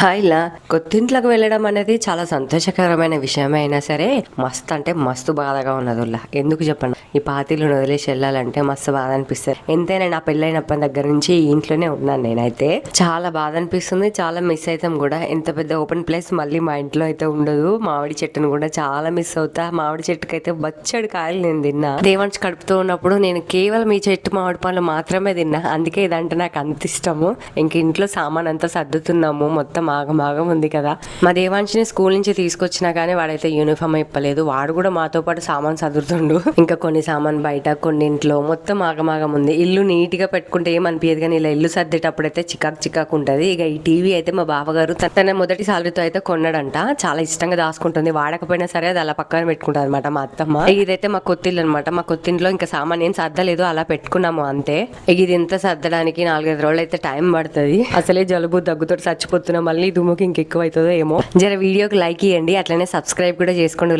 Hi ఇలా కొత్తింట్లోకి వెళ్ళడం అనేది చాలా సంతోషకరమైన విషయమే అయినా సరే మస్తు అంటే మస్తు బాధగా ఉన్నది ఉల్లా. ఎందుకు చెప్పండి ఈ పాతీలను వదిలేసి వెళ్ళాలంటే మస్తు బాధ అనిపిస్తుంది. ఎంతైనా నా పెళ్ళైనప్పటి దగ్గర నుంచి ఈ ఇంట్లోనే ఉన్నాను నేనైతే. చాలా బాధ అనిపిస్తుంది చాలా మిస్ అవుతాం కూడా. ఎంత పెద్ద ఓపెన్ ప్లేస్ మళ్ళీ మా ఇంట్లో అయితే ఉండదు. మామిడి చెట్టును కూడా చాలా మిస్ అవుతా. మామిడి చెట్టుకి అయితే బచ్చడి కాయలు నేను తిన్నా. దేవాంశ్ కడుపుతూ ఉన్నప్పుడు నేను కేవలం ఈ చెట్టు మామిడి పళ్ళు మాత్రమే తిన్నా. అందుకే ఇదంటే నాకు అంత ఇష్టము. ఇంక ఇంట్లో సామాన్ అంతా సర్దుతున్నాము. మొత్తం ఆగమాగం ఉంది కదా. మా దేవాంశిని స్కూల్ నుంచి తీసుకొచ్చినా కానీ వాడైతే యూనిఫామ్ ఇప్పలేదు. వాడు కూడా మాతో పాటు సామాన్ చదువుతుండు ఇంకా కొన్ని సామాన్ బయట కొన్ని ఇంట్లో మొత్తం ఆగమాగం ఉంది. ఇల్లు నీట్గా పెట్టుకుంటే ఏమనిపించదు కానీ ఇలా ఇల్లు సర్దేటప్పుడు అయితే చికాక్ చికాక్ ఉంటది. ఇక ఈ టీవీ అయితే మా బావగారు తన- మొదటి సాలరీతో అయితే కొన్నాడంట. చాలా ఇష్టంగా దాచుకుంటుంది. వాడకపోయినా సరే అది అలా పక్కన పెట్టుకుంటుంది అనమాట మా అత్తమ్మ. ఇదైతే మా కొత్తిల్లు అనమాట మా కొత్తింట్లో ఇంకా సామాన్ ఏం సర్దలేదు. అలా పెట్టుకున్నాము అంతే. ఇక ఇది ఎంత సర్దడానికి నాలుగైదు రోజులు అయితే టైం పడుతుంది. అసలే జలుబు దగ్గుతో చచ్చిపోతున్నాం మళ్ళీ దుమ్ముకి ఇంకెక్కువ అవుతుందో ఏమో. జర వీడియోకి లైక్ ఇవ్వండి అట్లనే సబ్స్క్రైబ్ కూడా చేసుకోండి